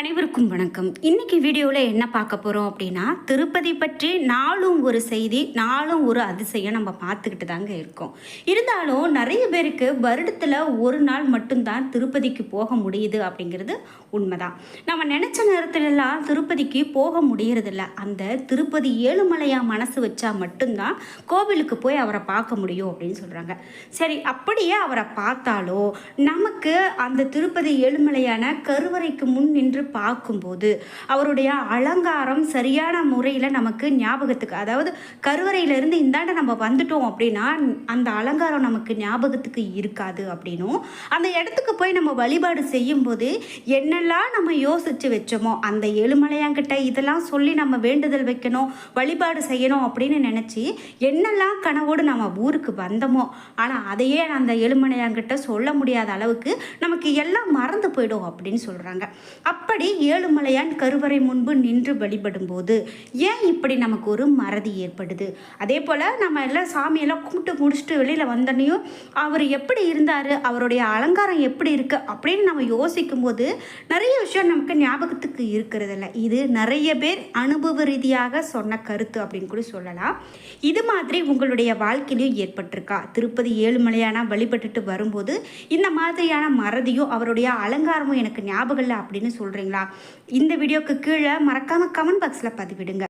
அனைவருக்கும் வணக்கம். இன்னைக்கு வீடியோவில் என்ன பார்க்க போகிறோம் அப்படின்னா திருப்பதி பற்றி நாளும் ஒரு செய்தி நாளும் ஒரு அதிசயம் நம்ம பார்த்துக்கிட்டு தாங்க இருக்கோம். இருந்தாலும் நிறைய பேருக்கு வருடத்தில் ஒரு நாள் மட்டும்தான் திருப்பதிக்கு போக முடியுது அப்படிங்கிறது உண்மைதான். நம்ம நினச்ச நேரத்துலலாம் திருப்பதிக்கு போக முடியறதில்ல. அந்த திருப்பதி ஏழுமலையாக மனசு வச்சா மட்டும்தான் கோவிலுக்கு போய் அவரை பார்க்க முடியும் அப்படின்னு சொல்கிறாங்க சரி அப்படியே அவரை பார்த்தாலோ நமக்கு அந்த திருப்பதி ஏழுமலையான கருவறைக்கு முன் நின்று பார்க்கும்போது அவருடைய அலங்காரம் சரியான முறையில் நமக்கு ஞாபகத்துக்கு அதாவது கருவறையிலேருந்து இந்தாண்ட நம்ம வந்துட்டோம் அப்படின்னா அந்த அலங்காரம் நமக்கு ஞாபகத்துக்கு இருக்காது அப்படின்னும். அந்த இடத்துக்கு போய் நம்ம வழிபாடு செய்யும்போது என்னெல்லாம் நம்ம யோசித்து வச்சோமோ அந்த ஏழுமலையாங்கிட்ட இதெல்லாம் சொல்லி நம்ம வேண்டுதல் வைக்கணும் வழிபாடு செய்யணும் அப்படின்னு நினச்சி என்னெல்லாம் கனவோடு நம்ம ஊருக்கு வந்தோமோ ஆனால் அதையே அந்த ஏழுமலையாங்கிட்ட சொல்ல முடியாத அளவுக்கு நமக்கு எல்லாம் மறந்து போயிடும் அப்படின்னு சொல்கிறாங்க அப்படி ஏழுமலையான் கருவறை முன்பு நின்று வழிபடும்போது ஏன் இப்படி நமக்கு ஒரு மறதி ஏற்படுது? அதே போல் நம்ம எல்லாம் சாமியெல்லாம் கும்பிட்டு முடிச்சுட்டு வெளியில் வந்தோடனையும் அவர் எப்படி இருந்தார்? அவருடைய அலங்காரம் எப்படி இருக்குது அப்படின்னு நம்ம யோசிக்கும் போது நிறைய விஷயம் நமக்கு ஞாபகத்துக்கு இருக்கிறதில்ல. இது நிறைய பேர் அனுபவ ரீதியாக சொன்ன கருத்து அப்படின்னு கூட சொல்லலாம். இது மாதிரி உங்களுடைய வாழ்க்கையிலையும் ஏற்பட்டிருக்கா? திருப்பதி ஏழுமலையான வழிபட்டுட்டு வரும்போது இந்த மாதிரியான மறதியும் அவருடைய அலங்காரமும் எனக்கு ஞாபகம் இல்லை அப்படின்னு சொல்கிறேன் சொல்கிறீங்களா இந்த வீடியோக்கு கீழே மறக்காமல் கமெண்ட் பாக்ஸில் பதிவிடுங்க.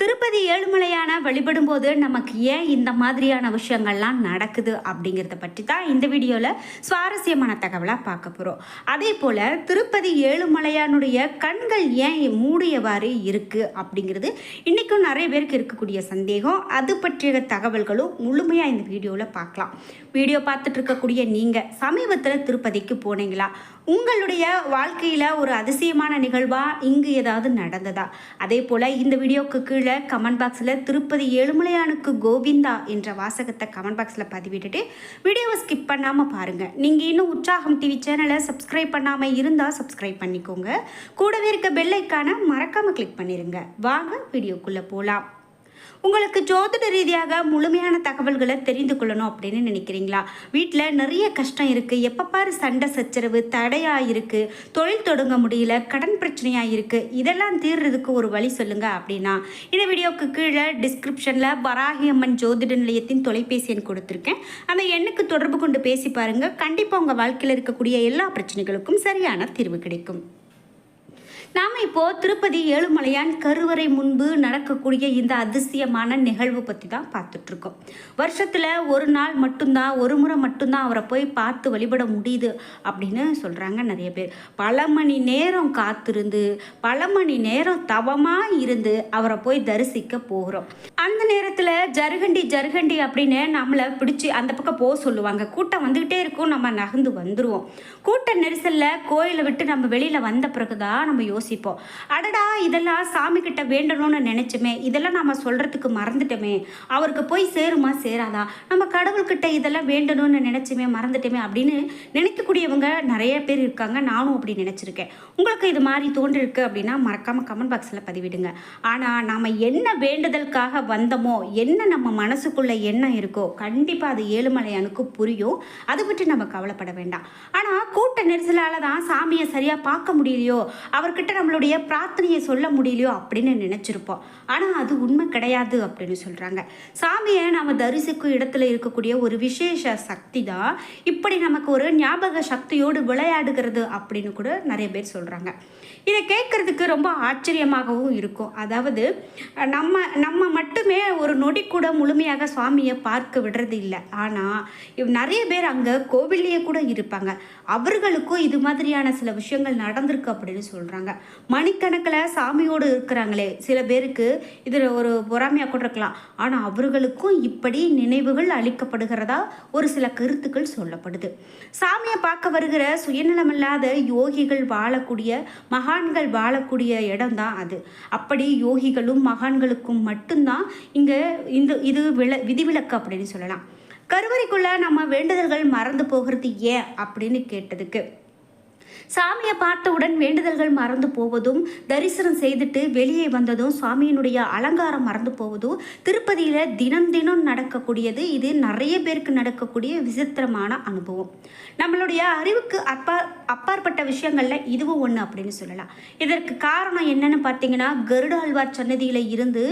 திருப்பதி ஏழுமலையான வழிபடும்போது நமக்கு ஏன் இந்த மாதிரியான விஷயங்கள்லாம் நடக்குது அப்படிங்கிறத பற்றி தான் இந்த வீடியோவில் சுவாரஸ்யமான தகவலாக பார்க்க போகிறோம் அதே போல் திருப்பதி ஏழுமலையானுடைய கண்கள் ஏன் மூடியவாறு இருக்குது அப்படிங்கிறது இன்றைக்கும் நிறைய பேருக்கு இருக்கக்கூடிய சந்தேகம். அது பற்றிய தகவல்களும் முழுமையாக இந்த வீடியோவில் பார்க்கலாம். வீடியோ பார்த்துட்டு இருக்கக்கூடிய நீங்கள் சமீபத்தில் திருப்பதிக்கு போனீங்களா? உங்களுடைய வாழ்க்கையில் ஒரு அதிசயமான நிகழ்வாக இங்கு ஏதாவது நடந்ததா? அதே போல் இந்த வீடியோவுக்கு கீழே கமெண்ட் பாக்ஸில் திருப்பதி ஏழுமலையானுக்கு கோவிந்தா என்ற வாசகத்தை கமெண்ட் பாக்ஸில் பதிவிட்டுட்டு வீடியோவை ஸ்கிப் பண்ணாமல் பாருங்கள் நீங்கள் இன்னும் உற்சாகம் டிவி சேனலை சப்ஸ்கிரைப் பண்ணாமல் இருந்தால் சப்ஸ்கிரைப் பண்ணிக்கோங்க. கூடவே இருக்க பெல்லைக்கான மறக்காமல் கிளிக் பண்ணிடுங்க வாங்க வீடியோக்குள்ளே போகலாம் உங்களுக்கு ஜோதிட ரீதியாக முழுமையான தகவல்களை தெரிந்து கொள்ளணும் அப்படின்னு நினைக்கிறீங்களா? வீட்டில் நிறைய கஷ்டம் இருக்குது எப்போ பாரு சண்டை சச்சரவு தடையாக இருக்குது தொழில் தொடங்க முடியல கடன் பிரச்சனையாக இருக்குது இதெல்லாம் தீர்றதுக்கு ஒரு வழி சொல்லுங்கள் அப்படின்னா இந்த வீடியோவுக்கு கீழே டிஸ்கிரிப்ஷனில் வராகி அம்மன் ஜோதிட நிலையத்தின் தொலைபேசி எண் கொடுத்துருக்கேன். அந்த எண்ணுக்கு தொடர்பு கொண்டு பேசி பாருங்கள் கண்டிப்பாக உங்கள் வாழ்க்கையில் இருக்கக்கூடிய எல்லா பிரச்சனைகளுக்கும் சரியான தீர்வு கிடைக்கும். நாம் இப்போது திருப்பதி ஏழுமலையான் கருவறை முன்பு நடக்கக்கூடிய இந்த அதிசயமான நிகழ்வு பற்றி தான் பார்த்துட்ருக்கோம். வருஷத்தில் ஒரு நாள் மட்டும்தான் ஒரு முறை மட்டும்தான் அவரை போய் பார்த்து வழிபட முடியுது அப்படின்னு சொல்கிறாங்க நிறைய பேர். பல மணி நேரம் காத்திருந்து பல மணி நேரம் தவமாக இருந்து அவரை போய் தரிசிக்க போகிறோம். அந்த நேரத்தில் ஜருகண்டி ஜருகண்டி அப்படின்னு நம்மளை பிடிச்சி அந்த பக்கம் போக சொல்லுவாங்க. கூட்டம் வந்துக்கிட்டே இருக்கும் நம்ம நகர்ந்து வந்துடுவோம் கூட்ட நெரிசலில் கோயிலை விட்டு நம்ம வெளியில் வந்த பிறகு தான் நம்ம யோசிப்போம். அடடா இதெல்லாம் சாமி கிட்ட வேண்டணும்னு நினச்சோமே. இதெல்லாம் நம்ம சொல்றதுக்கு மறந்துட்டோமே. அவருக்கு போய் சேருமா சேராதா? நம்ம கடவுள்கிட்ட இதெல்லாம் வேண்டணும்னு நினச்சோமே மறந்துட்டோமே அப்படின்னு நினைக்கக்கூடியவங்க நிறைய பேர் இருக்காங்க. நானும் அப்படி நினச்சிருக்கேன். உங்களுக்கு இது மாதிரி தோன்றிருக்கு அப்படின்னா மறக்காமல் கமெண்ட் பாக்ஸில் பதிவிடுங்க. ஆனால் நாம் என்ன வேண்டுதலுக்காக வந்தோமோ என்ன நம்ம மனசுக்குள்ளே எண்ணம் இருக்கோ கண்டிப்பாக அது ஏழுமலையானுக்கு புரியும். அதை பற்றி நம்ம கவலைப்பட வேண்டாம். ஆனால் கூட்ட நெரிசலால் தான் சாமியை சரியாக பார்க்க முடியலையோ? அவர்கிட்ட நம்மளுடைய பிரார்த்தனையை சொல்ல முடியலையோ அப்படின்னு நினச்சிருப்போம். ஆனால் அது உண்மை கிடையாது அப்படின்னு சொல்கிறாங்க சாமியை நம்ம தரிசிக்கும் இடத்துல இருக்கக்கூடிய ஒரு விசேஷ சக்தி தான் இப்படி நமக்கு ஒரு ஞாபக சக்தியோடு விளையாடுகிறது அப்படின்னு கூட நிறைய பேர் சொல்கிறாங்க இதை கேட்குறதுக்கு ரொம்ப ஆச்சரியமாகவும் இருக்கும். அதாவது நம்ம நம்ம மட்டுமே ஒரு நொடி கூட முழுமையாக சுவாமியை பார்க்க விடுறது இல்லை. ஆனால் நிறைய பேர் அங்கே கோவில்லையே கூட இருப்பாங்க. அவர்களுக்கும் இது மாதிரியான சில விஷயங்கள் நடந்திருக்கு அப்படின்னு சொல்கிறாங்க மணிக்கணக்கில் சாமியோடு இருக்கிறாங்களே. சில பேருக்கு இதில் ஒரு பொறாமையாக கூட இருக்கலாம். ஆனால் அவர்களுக்கும் இப்படி நினைவுகள் அளிக்கப்படுகிறதா ஒரு சில கருத்துக்கள் சொல்லப்படுது. சாமியை பார்க்க வருகிற சுயநலமில்லாத யோகிகள் வாழக்கூடிய மகான்கள் வாழக்கூடிய இடம் தான் அது. அப்படி யோகிகளும் மகான்களுக்கும் மட்டும்தான் இங்கே இந்த இது வில விதிவிலக்கு அப்படின்னு சொல்லலாம். கருவறைக்குள்ளே நம்ம வேண்டுதல்கள் மறந்து போகிறது ஏன் அப்படின்னு கேட்டதுக்கு சாமியை பார்த்தவுடன் வேண்டுதல்கள் மறந்து போவதும் தரிசனம் செய்துட்டு வெளியே வந்ததும் சுவாமியினுடைய அலங்காரம் மறந்து போவதும் திருப்பதியில் தினம் தினம் நடக்கக்கூடியது. இது நிறைய பேருக்கு நடக்கக்கூடிய விசித்திரமான அனுபவம். நம்மளுடைய அறிவுக்கு அப்பா அப்பாற்பட்ட விஷயங்களில் இதுவும் ஒன்று அப்படின்னு சொல்லலாம். இதற்கு காரணம் என்னன்னு பார்த்தீங்கன்னா கருடாழ்வார் சன்னதியில் இருந்து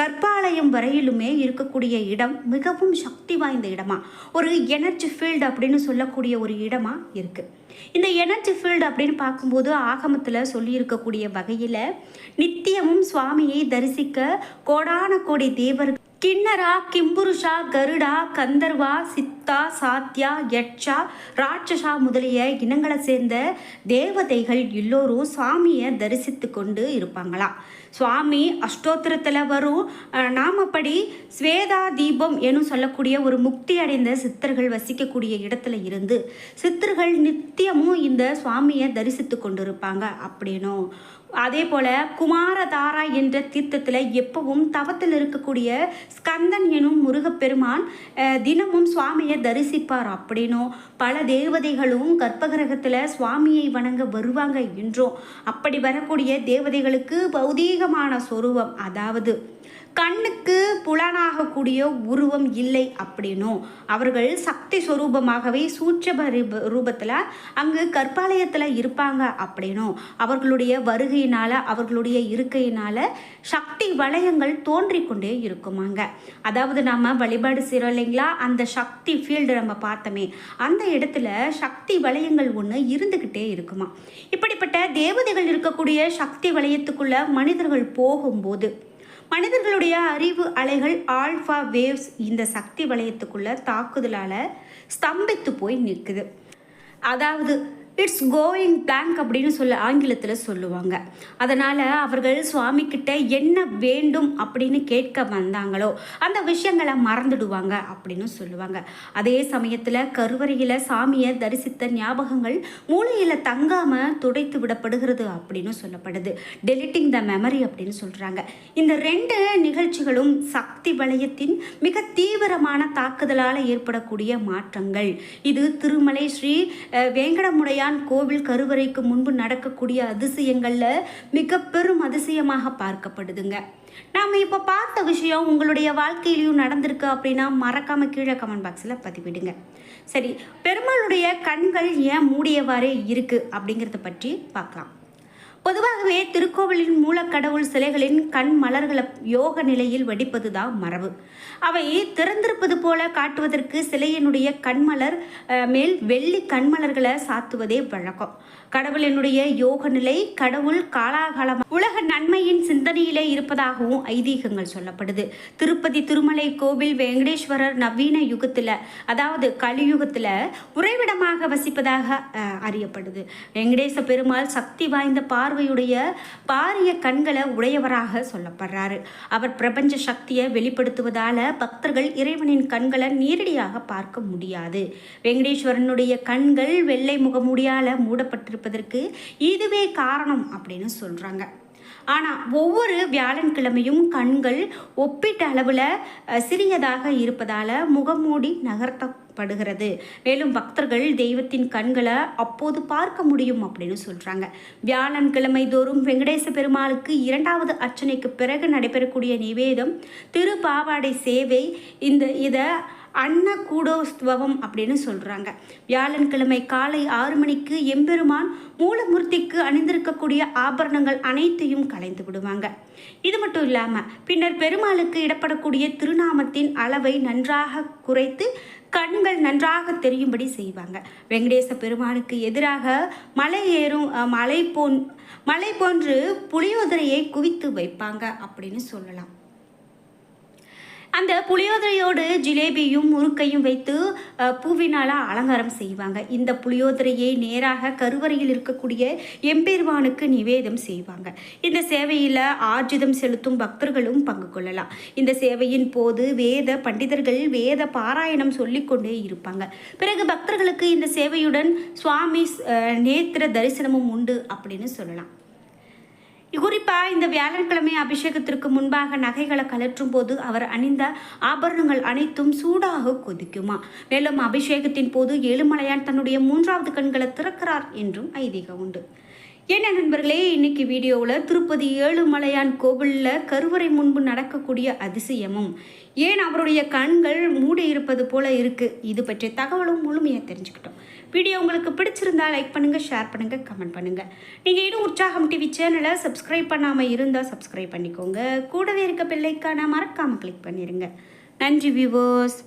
கற்ப சிவாலயம் வரையிலுமே இருக்கக்கூடிய இடம் மிகவும் சக்தி வாய்ந்த இடமா? ஒரு எனர்ஜி ஃபீல்டு அப்படின்னு சொல்லக்கூடிய ஒரு இடமா இருக்குது இந்த எனர்ஜி ஃபீல்டு அப்படின்னு பார்க்கும்போது ஆகமத்தில் சொல்லியிருக்கக்கூடிய வகையில் நித்தியமும் சுவாமியை தரிசிக்க கோடான கோடி தேவர்கள் கிண்ணரா கிம்புருஷா கருடா கந்தர்வா சித்தா சாத்யா யட்சா ராட்சசா முதலிய இனங்களை சேர்ந்த தேவதைகள் எல்லோரும் சுவாமியை தரிசித்து கொண்டு இருப்பாங்களாம் சுவாமி அஷ்டோத்திரத்தில் வரும். அஹ், நாமப்படி ஸ்வேதா தீபம் எனும் சொல்லக்கூடிய ஒரு முக்தி அடைந்த சித்தர்கள் வசிக்கக்கூடிய இடத்துல இருந்து சித்தர்கள் நித்தியமும் இந்த சுவாமியை தரிசித்து கொண்டிருப்பாங்க அப்படின்னும். அதே போல் குமாரதாரா என்ற தீர்த்தத்தில் எப்பவும் தவத்தில் இருக்கக்கூடிய ஸ்கந்தன் எனும் முருகப்பெருமான் தினமும் சுவாமியை தரிசிப்பார் அப்படின்னும். பல தேவதைகளும் கர்ப்பகிரகத்தில் சுவாமியை வணங்க வருவாங்க என்றும். அப்படி வரக்கூடிய தேவதைகளுக்கு பௌதீகமான சொரூபம். அதாவது கண்ணுக்கு புலனாகக்கூடிய உருவம் இல்லை அப்படின்னும் அவர்கள் சக்தி சுரூபமாகவே சூட்சப ரூபத்தில் அங்கு கற்பாலயத்தில் இருப்பாங்க அப்படின்னும் அவர்களுடைய வருகையினால் அவர்களுடைய இருக்கையினால் சக்தி வளையங்கள் தோன்றிக்கொண்டே இருக்குமாங்க. அதாவது நம்ம வழிபாடு செய்கிறோம் இல்லைங்களா? அந்த சக்தி ஃபீல்டு நம்ம பார்த்தோமே அந்த இடத்துல சக்தி வளையங்கள் ஒன்று இருந்துக்கிட்டே இருக்குமா? இப்படிப்பட்ட தேவதைகள் இருக்கக்கூடிய சக்தி வளையத்துக்குள்ள மனிதர்கள் போகும்போது மனிதர்களுடைய அறிவு அலைகள் ஆல்ஃபா வேவ்ஸ் இந்த சக்தி வளையத்துக்குள்ள தாக்குதலால் ஸ்தம்பித்து போய் நிற்குது. அதாவது இட்ஸ் கோயிங் blank அப்படின்னு சொல்ல ஆங்கிலத்தில் சொல்லுவாங்க. அதனால் அவர்கள் சுவாமி கிட்ட என்ன வேண்டும் அப்படின்னு கேட்க வந்தாங்களோ அந்த விஷயங்களை மறந்துடுவாங்க அப்படின்னு சொல்லுவாங்க. அதே சமயத்தில் கருவறையில் சாமியை தரிசித்த ஞாபகங்கள் மூளையில் தங்காமல் துடைத்து விடப்படுகிறது அப்படின்னு சொல்லப்படுது. டெலிட்டிங் த மெமரி அப்படின்னு சொல்கிறாங்க இந்த ரெண்டு நிகழ்ச்சிகளும் சக்தி வளையத்தின் மிக தீவிரமான தாக்குதலால் ஏற்படக்கூடிய மாற்றங்கள். இது திருமலை ஸ்ரீ வேங்கடமுடையார் இதுதான் கோவில் கருவறைக்கு முன்பு நடக்கக்கூடிய அதிசயங்களில் மிக பெரும் அதிசயமாக பார்க்கப்படுதுங்க. நாம் இப்போ பார்த்த விஷயம் உங்களுடைய வாழ்க்கையிலையும் நடந்திருக்கு அப்படின்னா மறக்காம கீழே கமெண்ட் பாக்ஸில் பதிவிடுங்க. சரி பெருமாளுடைய கண்கள் ஏன் மூடியவாறே இருக்குது அப்படிங்கிறத பற்றி பார்க்கலாம். பொதுவாகவே திருக்கோவிலின் மூலக்கடவுள் சிலைகளின் கண் மலர்களை யோக நிலையில் வடிப்பது தான் மரபு. அவை திறந்திருப்பது போல காட்டுவதற்கு சிலையினுடைய கண்மலர் மேல் வெள்ளி கண்மலர்களை சாத்துவதே வழக்கம். கடவுளினுடைய யோக நிலை கடவுள் காலாகாலம் உலக நன்மையின் சிந்தனையிலே இருப்பதாகவும் ஐதீகங்கள் சொல்லப்படுது. திருப்பதி திருமலை கோவில் வெங்கடேஸ்வரர் நவீன யுகத்தில் அதாவது கலியுகத்தில் உறைவிடமாக வசிப்பதாக அறியப்படுது. வெங்கடேச பெருமாள் சக்தி வாய்ந்த பார்வையுடைய பாரிய கண்களை உடையவராக சொல்லப்படுறாரு. அவர் பிரபஞ்ச சக்தியை வெளிப்படுத்துவதால பக்தர்கள் இறைவனின் கண்களை நேரடியாக பார்க்க முடியாது. வெங்கடேஸ்வரனுடைய கண்கள் வெள்ளை முகமுடியால இருப்பதற்கு இதுவே காரணம் அப்படின்னு சொல்கிறாங்க ஆனால் ஒவ்வொரு வியாழன்கிழமையும் கண்கள் ஒப்பீட்டு அளவில் சிறியதாக இருப்பதால் முகமூடி நகர்த்தப்படுகிறது. மேலும் பக்தர்கள் தெய்வத்தின் கண்களை அப்போது பார்க்க முடியும் அப்படின்னு சொல்கிறாங்க வியாழன்கிழமை தோறும் வெங்கடேச பெருமாளுக்கு இரண்டாவது அர்ச்சனைக்கு பிறகு நடைபெறக்கூடிய நிவேதம் திருப்பாவாடை சேவை இந்த இதை அன்னகூடோஸ்துவம் அப்படின்னு சொல்கிறாங்க வியாழன்கிழமை காலை ஆறு மணிக்கு எம்பெருமான் மூலமூர்த்திக்கு அணிந்திருக்கக்கூடிய ஆபரணங்கள் அனைத்தையும் கலைந்து விடுவாங்க. இது மட்டும் இல்லாமல் பின்னர் பெருமாளுக்கு இடப்படக்கூடிய திருநாமத்தின் அளவை நன்றாக குறைத்து கண்கள் நன்றாக தெரியும்படி செய்வாங்க. வெங்கடேச பெருமானுக்கு எதிராக மலை ஏறும் மலை போன் மலை போன்று புளியோதரையை குவித்து வைப்பாங்க அப்படின்னு சொல்லலாம். அந்த புளியோதரையோடு ஜிலேபியும் முறுக்கையும் வைத்து பூவினால் அலங்காரம் செய்வாங்க. இந்த புளியோதரையை நேராக கருவறையில் இருக்கக்கூடிய எம்பெருமானுக்கு நிவேதம் செய்வாங்க. இந்த சேவையில் ஆர்ஜிதம் செலுத்தும் பக்தர்களும் பங்கு கொள்ளலாம். இந்த சேவையின் போது வேத பண்டிதர்கள் வேத பாராயணம் சொல்லிக்கொண்டே இருப்பாங்க. பிறகு பக்தர்களுக்கு இந்த சேவையுடன் சுவாமி நேத்திர தரிசனமும் உண்டு அப்படின்னு சொல்லலாம். குறிப்பாக இந்த வியாழக்கிழமை அபிஷேகத்திற்கு முன்பாக நகைகளை கலற்றும் போது அவர் அணிந்த ஆபரணங்கள் அனைத்தும் சூடாக கொதிக்குமா? மேலும் அபிஷேகத்தின் போது ஏழுமலையான் தன்னுடைய மூன்றாவது கண்களை திறக்கிறார் என்றும் ஐதீகம் உண்டு. என்ன நண்பர்களே இன்னைக்கு வீடியோவில் திருப்பதி ஏழுமலையான் கோவிலில் கருவறை முன்பு நடக்கக்கூடிய அதிசயமும் ஏன் அவருடைய கண்கள் மூடி இருப்பது போல இருக்குது இது பற்றிய தகவலும் முழுமையாக தெரிஞ்சுக்கிட்டோம். வீடியோ உங்களுக்கு பிடிச்சிருந்தா லைக் பண்ணுங்கள் ஷேர் பண்ணுங்கள் கமெண்ட் பண்ணுங்கள் நீங்கள் இன்னும் உற்சாகம் டிவி சேனலை சப்ஸ்கிரைப் பண்ணாமல் இருந்தால் சப்ஸ்கிரைப் பண்ணிக்கோங்க. கூடவே இருக்க பிள்ளைக்கான மறக்காமல் கிளிக் பண்ணிடுங்க நன்றி வியூவர்ஸ்